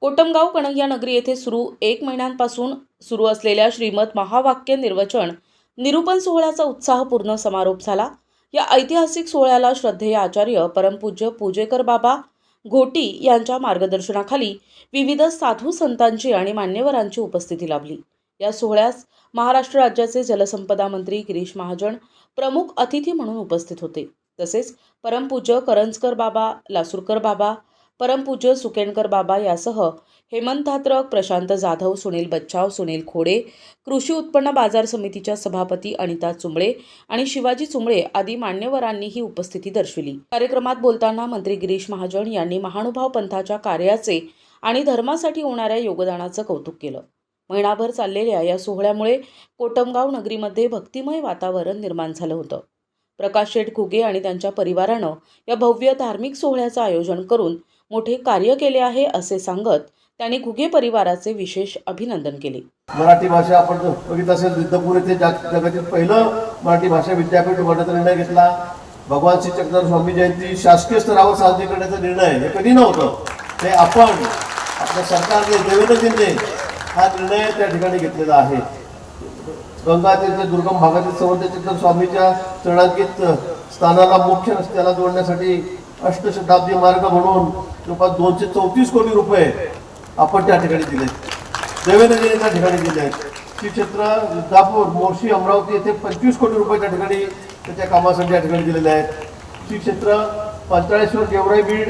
कोटमगाव कणगिया नगरी येथे सुरू एक महिन्यांपासून सुरू असलेल्या श्रीमद महावाक्य निर्वचन निरूपण सोहळ्याचा उत्साहपूर्ण समारोप झाला. या ऐतिहासिक सोहळ्याला श्रद्धेय आचार्य परमपूज्य पूजेकर बाबा घोटी यांच्या मार्गदर्शनाखाली विविध साधू संतांची आणि मान्यवरांची उपस्थिती लाभली. या सोहळ्यास महाराष्ट्र राज्याचे जलसंपदा मंत्री गिरीश महाजन प्रमुख अतिथी म्हणून उपस्थित होते. तसेच परमपूज्य करंजकर बाबा लासूरकर बाबा परमपूज्य सुकेणकर बाबा यासह हेमंत धात्रक प्रशांत जाधव सुनील बच्चाव सुनील खोडे कृषी उत्पन्न बाजार समितीच्या सभापती अनिता चुंबळे आणि शिवाजी चुंबळे आदी मान्यवरांनीही उपस्थिती दर्शविली. कार्यक्रमात बोलताना मंत्री गिरीश महाजन यांनी महानुभाव पंथाच्या कार्याचे आणि धर्मासाठी होणाऱ्या योगदानाचं कौतुक केलं. महिनाभर चाललेल्या या सोहळ्यामुळे कोटमगाव नगरीमध्ये भक्तिमय वातावरण निर्माण झालं होतं. प्रकाश शेठ घुगे आणि त्यांच्या परिवारानं या भव्य धार्मिक सोहळ्याचं आयोजन करून मोठे कार्य केले आहे असे सांगत त्यांनी घुगे परिवाराचे विशेष अभिनंदन केले. मराठी भाषा आपण बघित असेल रिद्धपूर येथे जगातील पहिलं मराठी भाषा विद्यापीठ उभारण्याचा निर्णय घेतला. भगवान श्री चक्रधर स्वामी जयंती शासकीय स्तरावर साजरी करण्याचा निर्णय हे कधी नव्हतं ते आपण आपल्या सरकारने देवेंद्रजींनी हा निर्णय त्या ठिकाणी घेतलेला आहे. गंगातीरच्या दुर्गम भागातील संवत चक्रधर स्वामीच्या चरणांकित स्थानाला मुख्य रस्त्याला जोडण्यासाठी अष्टशताब्दी मार्ग म्हणून जवळपास दोनशे चौतीस कोटी रुपये आपण त्या ठिकाणी दिले. देवेंद्रजींनी त्या ठिकाणी दिले आहेत. श्री क्षेत्र विद्यापूर मोर्शी अमरावती येथे पंचवीस कोटी रुपये त्या ठिकाणी त्याच्या कामासाठी या ठिकाणी दिलेले आहेत. श्री क्षेत्र पंचाळेश्वर देवराई बीड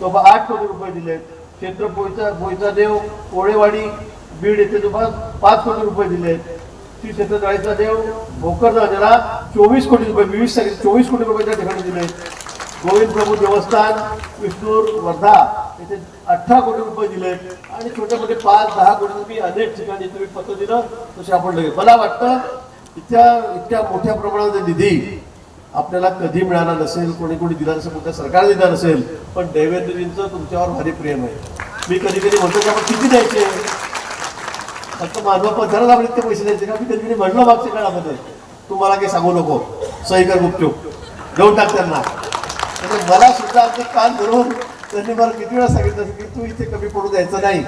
जवळपास आठ कोटी रुपये दिले आहेत. क्षेत्र बोईचा बोईचा देव कोळेवाडी बीड येथे जवळपास पाच कोटी रुपये दिले आहेत. श्री क्षेत्र जाळीचा देव भोकरचा याला चोवीस कोटी रुपये वीस तारीख चोवीस कोटी रुपये त्या ठिकाणी दिले आहेत. गोविंद प्रभू देवस्थान विष्णूर वर्धा येथे अठरा कोटी रुपये दिले आणि छोटे मोठे पाच दहा कोटी रुपये अनेक ठिकाणी तुम्ही पत्र दिलं तसे आपण लगेच मला वाटतं इतक्या इतक्या मोठ्या प्रमाणात निधी आपल्याला कधी मिळाला नसेल कोणी कोणी दिला नसेल कोणत्या सरकार दिला नसेल पण देवेंद्रजींचं तुमच्यावर भारी प्रेम आहे. मी कधी कधी म्हणतो की आपण किती द्यायचे? फक्त मानवा पथाला आपण इतके पैसे द्यायचे का? मी कधी कधी म्हणलं मागच्या काळामध्ये. तुम्हाला काही सांगू नको. सही कर गुपचूप. देऊन टाक त्यांना. म्हणजे मला सुद्धा आमचे कान धरून त्यांनी मला किती वेळा सांगितलं की तू इथे कमी पडू द्यायचं नाही.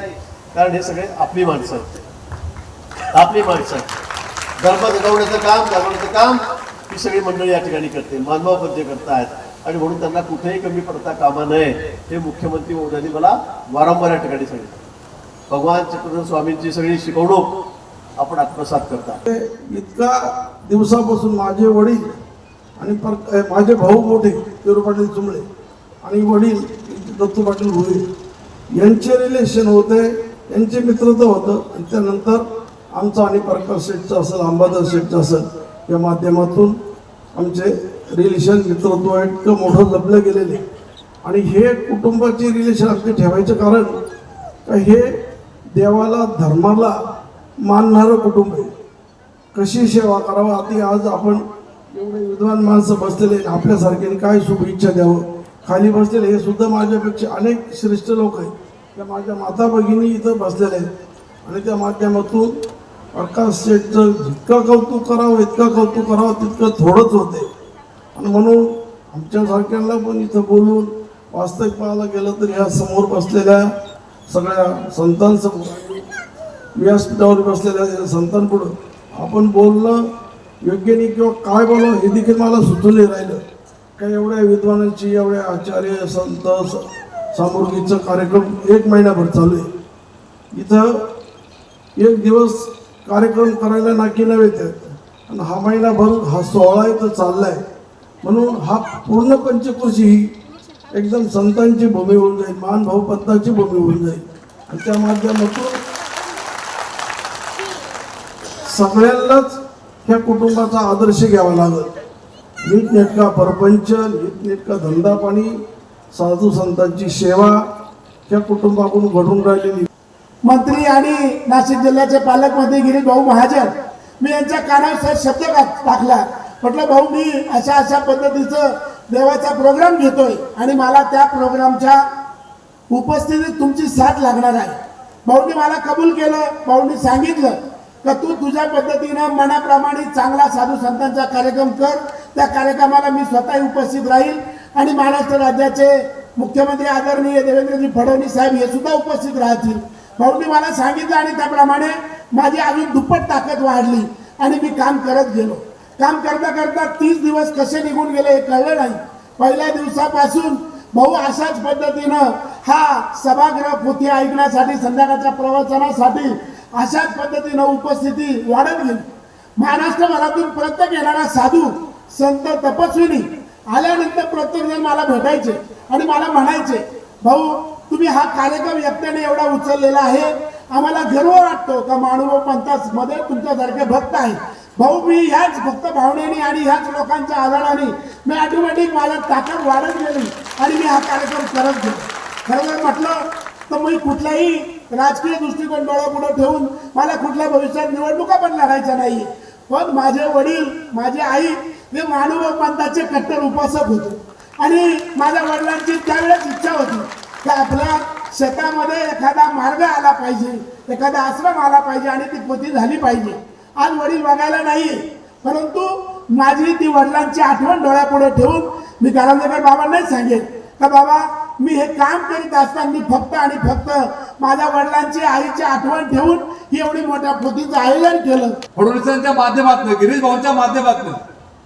कारण हे सगळे आपली माणसं. आहेत आपली माणसं. धर्म जगवण्याचं काम जगवण्याचं काम ही सगळी मंडळी या ठिकाणी करते. मानवाबद्ध करतायत. आणि म्हणून त्यांना कुठेही कमी पडता कामा नये. हे मुख्यमंत्री महोदयांनी मला वारंवार या ठिकाणी सांगितलं. भगवान चक्रधर स्वामींची सगळी शिकवणूक आपण आत्मसात करता इतका दिवसापासून माझे वडील आणि माझे भाऊ मोठे पेरू पाटील चुंबळे आणि वडील दत्तू पाटील भुये यांचे रिलेशन होते यांचे मित्रत्व होतं. आणि त्यानंतर आमचं आणि प्रकाश शेठचं असेल अंबादास शेठचं असेल या माध्यमातून आमचे रिलेशन मित्रत्व इतकं मोठं जपलं गेलेले. आणि हे कुटुंबाचे रिलेशन आमचे ठेवायचं कारण का हे देवाला धर्माला मानणारं कुटुंब आहे. कशी सेवा करावं आधी आज आपण एवढे विद्वान माणसं बसलेले आहेत, आपल्यासारख्याने काय शुभेच्छा द्यावं? खाली बसलेले हे सुद्धा माझ्यापेक्षा अनेक श्रेष्ठ लोक आहेत. त्या माझ्या माता भगिनी इथं बसलेल्या आहेत. आणि त्या माध्यमातून प्रकाश शेठचं जितकं कौतुक करावं इतकं कौतुक करावं तितकं थोडंच होते. आणि म्हणून आमच्यासारख्यांना पण इथं बोलून वास्तविक पाहायला गेलं तर ह्या समोर बसलेल्या सगळ्या संतांसमोर व्यासपीठावर बसलेल्या संतांपुढं आपण बोललं योग्य नाही किंवा काय बोलावं हे देखील मला सुचले राहिलं. काय एवढ्या विद्वानांची एवढ्या आचार्य संत स- कार्यक्रम एक महिनाभर चालू आहे. इथं एक दिवस कार्यक्रम करायला नाकी नव्हे त्यात आणि हा महिनाभर हा सोहळा इथं चालला आहे म्हणून हा पूर्ण पंचकृषी ही एकदम संतांची भूमी होऊन जाईल मानभाऊ पंतांची भूमी होऊन जाईल. आणि त्या माध्यमातून सगळ्यांनाच ह्या कुटुंबाचा आदर्श घ्यावा लागत नीटनेटका परपंच नीटनेटका धंदा पाणी साधू संतांची सेवा त्या कुटुंबाकडून घडून राहिलेली. मंत्री आणि नाशिक जिल्ह्याचे पालकमंत्री गिरीश भाऊ महाजन मी यांच्या कानावर शब्द टाकला. म्हटलं भाऊ मी अशा अशा पद्धतीचं देवाचा प्रोग्राम घेतोय आणि मला त्या प्रोग्रामच्या उपस्थितीत तुमची साथ लागणार आहे. भाऊनी मला कबूल केलं भाऊनी सांगितलं का तू तुझ्या पद्धतीनं मनाप्रमाणे चांगला साधू संतांचा कार्यक्रम कर. त्या कार्यक्रमाला मी स्वतः उपस्थित राहील. आणि महाराष्ट्र राज्याचे मुख्यमंत्री आदरणीय देवेंद्रजी फडणवीस साहेब हे सुद्धा उपस्थित राहतील. भाऊनी मला सांगितलं आणि त्याप्रमाणे माझी अजून दुप्पट ताकद वाढली आणि मी काम करत गेलो. काम करता करता तीस दिवस कसे निघून गेले हे कळलं नाही. पहिल्या दिवसापासून भाऊ अशाच पद्धतीनं हा सभागृह पोथी ऐकण्यासाठी संध्याकाळच्या प्रवचनासाठी अशाच पद्धतीनं उपस्थिती वाढत गेली. महाराष्ट्रभरातून प्रत्येक येणारा साधू संत तपस्विनी आल्यानंतर प्रत्येक जण मला भेटायचे आणि मला म्हणायचे भाऊ तुम्ही हा कार्यक्रम एकट्याने एवढा उचललेला आहे. आम्हाला गर्व वाटतो का मानुभाऊ पंथासमध्ये तुमच्यासारखे भक्त आहेत? भाऊ मी ह्याच भक्त भावनेने आणि ह्याच लोकांच्या आधाराने मी ऑटोमॅटिक मला ताकद वाढत गेली आणि मी हा कार्यक्रम करत गेलो. खरं म्हटलं तर मी कुठल्याही राजकीय दृष्टिकोन डोळ्यापुढे ठेवून मला कुठल्या भविष्यात निवडणुका पण लढायच्या नाही. पण माझे वडील माझी आई हे मानव पंथाचे कट्टर उपासक होते. आणि माझ्या वडिलांची त्यावेळेस इच्छा होती की आपल्या शेतामध्ये एखादा मार्ग आला पाहिजे एखादा आश्रम आला पाहिजे आणि ती पोती झाली पाहिजे. आज वडील बघायला नाही परंतु माझी ती वडिलांची आठवण डोळ्यापुढे ठेवून मी कारंजेकर बाबांनाच सांगेन. का बाबा मी हे काम करीत असताना फक्त आणि फक्त माझ्या वडिलांची आईची आठवण ठेवून ही एवढी मोठ्या पोथीचं आयोजन केलं. फडणवीसांच्या माध्यमातून गिरीश भाऊंच्या माध्यमातून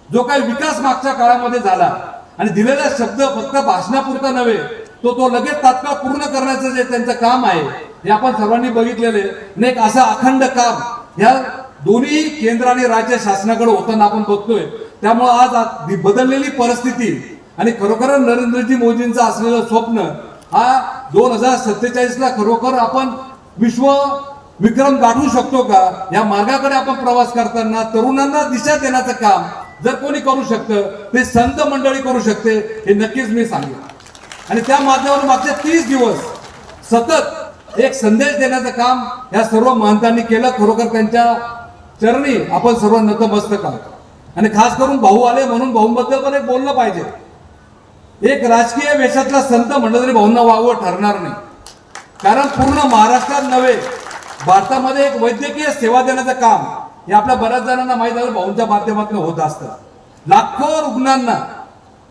जो काही विकास मागच्या काळामध्ये झाला आणि दिलेला शब्द फक्त भाषणापुरता नव्हे तो तो लगेच तात्काळ पूर्ण करण्याचं जे त्यांचं काम आहे हे आपण सर्वांनी बघितलेले आणि एक असं अखंड काम या दोन्ही केंद्र आणि राज्य शासनाकडे होताना आपण बघतोय. त्यामुळे आज बदललेली परिस्थिती आणि खरोखर नरेंद्रजी मोदींचं असलेलं स्वप्न हा दोन हजार सत्तेचाळीसला खरोखर आपण विश्व विक्रम गाठू शकतो का? या मार्गाकडे आपण प्रवास करताना तरुणांना दिशा देण्याचं काम जर कोणी करू शकतं ते संत मंडळी करू शकते हे नक्कीच मी सांगेन. आणि त्या माध्यमावर मागचे तीस दिवस सतत एक संदेश देण्याचं काम या सर्व महंतांनी केलं. खरोखर त्यांच्या चरणी आपण सर्व नतमस्तक आहोत. आणि खास करून भाऊ आले म्हणून भाऊंबद्दल पण एक बोललं पाहिजे. एक राजकीय वेशातला संत म्हणलं तरी भाऊंना वागवं ठरणार नाही. कारण पूर्ण महाराष्ट्रात नव्हे भारतामध्ये एक वैद्यकीय सेवा देण्याचं काम हे आपल्या बऱ्याच जणांना माहीत आहे भाऊंच्या माध्यमातून होत असतं. लाखो रुग्णांना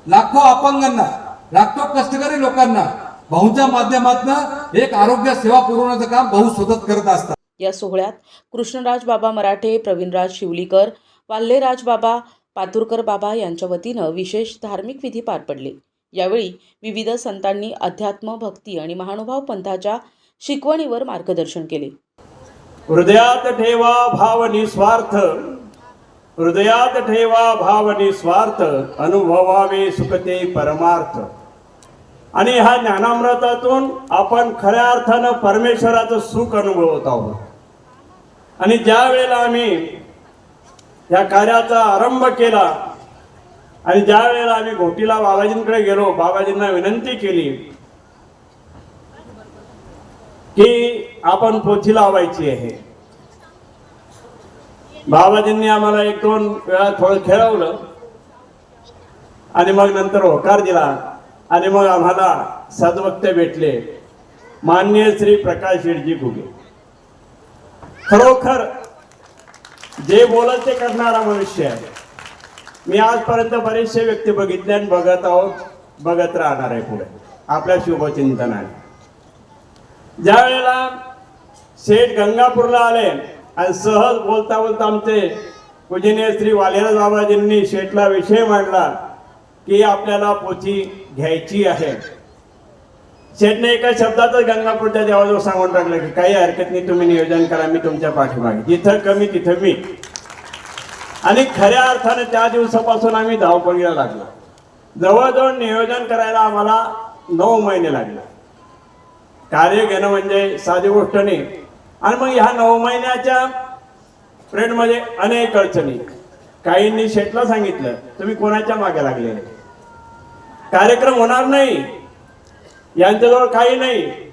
लाखो अपंगांना लाखो कष्टकरी लोकांना भाऊंच्या माध्यमातून एक आरोग्य सेवा पुरवण्याचं काम भाऊ सतत करत असतात. या सोहळ्यात कृष्णराज बाबा मराठे प्रवीणराज शिवलीकर वाल्हेराज बाबा पातुरकर बाबा यांच्या वतीनं विशेष धार्मिक विधी पार पडले. यावेळी विविध संतांनी अध्यात्म भक्ती आणि महानुभाव पंथाच्या शिकवणीवर मार्गदर्शन केले. हृदयात ठेवा भाव निस्वार्थ हृदयात ठेवा भाव निस्वार्थ अनुभवावे सुखते परमार्थ. आणि ह्या ज्ञानामृतातून आपण खऱ्या अर्थानं परमेश्वराचं सुख अनुभवत आहोत. आणि ज्या वेळेला आम्ही या कार्याचा आरंभ केला आणि ज्या वेळेला आम्ही घोटीला बाबाजींकडे गेलो बाबाजींना विनंती केली की आपण पोथी लावायची आहे. बाबाजींनी आम्हाला एक दोन वेळा थोडं खेळवलं आणि मग नंतर होकार दिला आणि मग आम्हाला सद्वक्ते भेटले. मान्य श्री प्रकाश शिरजी घुगे. खरोखर जे बोलत ते करणारा मनुष्य आहे. मी आजपर्यंत बरेचसे व्यक्ती बघितले आणि बघत आहोत बघत राहणार आहे पुढे. आपल्या शुभचिंतनाने ज्या वेळेला शेठ गंगापूरला आले आणि सहज बोलता बोलता आमचे पूजनीय श्री वालेराज बाबाजींनी शेठला विषय मांडला की आपल्याला पोथी घ्यायची आहे. शेठने एका शब्दातच गंगापूरच्या देवाजवळ सांगून टाकलं की काही हरकत नाही तुम्ही नियोजन करा मी तुमच्या पाठीमागे. जिथं कमी तिथं मी. आणि खऱ्या अर्थाने त्या दिवसापासून आम्ही धावपळीला लागलो. जवळजवळ नियोजन करायला आम्हाला नऊ महिने लागले. कार्य घेणं म्हणजे साधी गोष्ट नाही. आणि मग ह्या नऊ महिन्याच्या पिरियडमध्ये अनेक अडचणी. काहींनी शेटला सांगितलं तुम्ही कोणाच्या मागे लागले? कार्यक्रम होणार नाही. यांच्याजवळ काही नाही.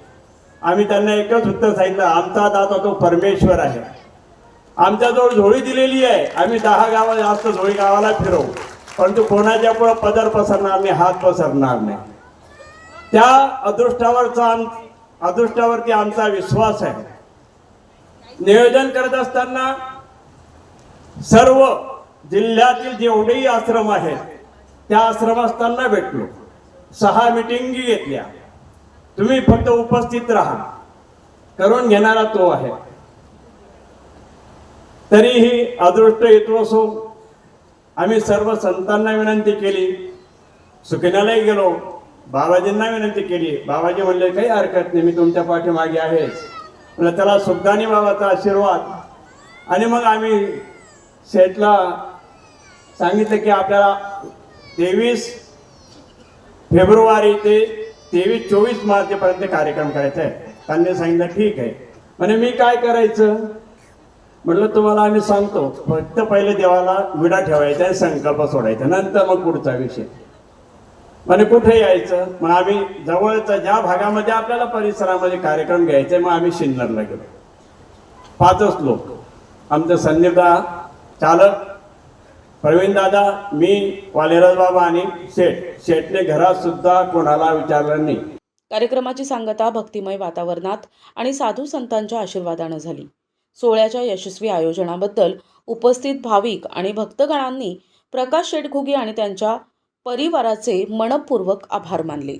आम्ही त्यांना एकच उत्तर सांगितलं आमचा दाता तो परमेश्वर आहे. आमच्याजवळ झोळी दिलेली आहे. आम्ही दहा गावा जास्त झोळी गावाला फिरवू. परंतु कोणाच्या पुढं पदर पसरणार नाही हात पसरणार नाही. त्या अदृष्टावरचा आम अदृष्टावरती आमचा विश्वास आहे. नियोजन करत असताना सर्व जिल्ह्यातील जेवढेही आश्रम आहेत त्या आश्रमस्थांना भेटलो. सहा मिटिंगी घेतल्या. तुम्ही फक्त उपस्थित राहा. करून घेणारा तो आहे. तरीही अदृष्ट येतो असो आम्ही सर्व संतांना विनंती केली. सुखिनालाही गेलो. बाबाजींना विनंती केली. बाबाजी म्हणले काही हरकत नाही मी तुमच्या पाठीमागे आहेच म्हणलं त्याला सुखदानी बाबाचा आशीर्वाद. आणि मग आम्ही शेठला सांगितलं की आपल्याला तेवीस फेब्रुवारी ते तेवीस चोवीस मार्चपर्यंत कार्यक्रम करायचा आहे. त्यांनी सांगितलं ठीक आहे. म्हणजे मी काय करायचं? म्हटलं तुम्हाला आम्ही सांगतो फक्त पहिले देवाला विडा ठेवायचा आणि संकल्प सोडायचा नंतर मग पुढचा विषय. म्हणजे कुठे यायचं? मग आम्ही जवळचा ज्या भागामध्ये आपल्याला परिसरामध्ये कार्यक्रम घ्यायचे मग आम्ही सिन्नरला गेलो. पाचच लोक. आमचे संदीपदा चालक प्रवीण दादा मी वालेराज बाबा आणि शेठ. शेठने घरात सुद्धा कोणाला विचारलं नाही. कार्यक्रमाची सांगता भक्तिमय वातावरणात आणि साधू संतांच्या आशीर्वादानं झाली. सोहळ्याच्या यशस्वी आयोजनाबद्दल उपस्थित भाविक आणि भक्तगणांनी प्रकाश शेटघुगे आणि त्यांच्या परिवाराचे मनपूर्वक आभार मानले.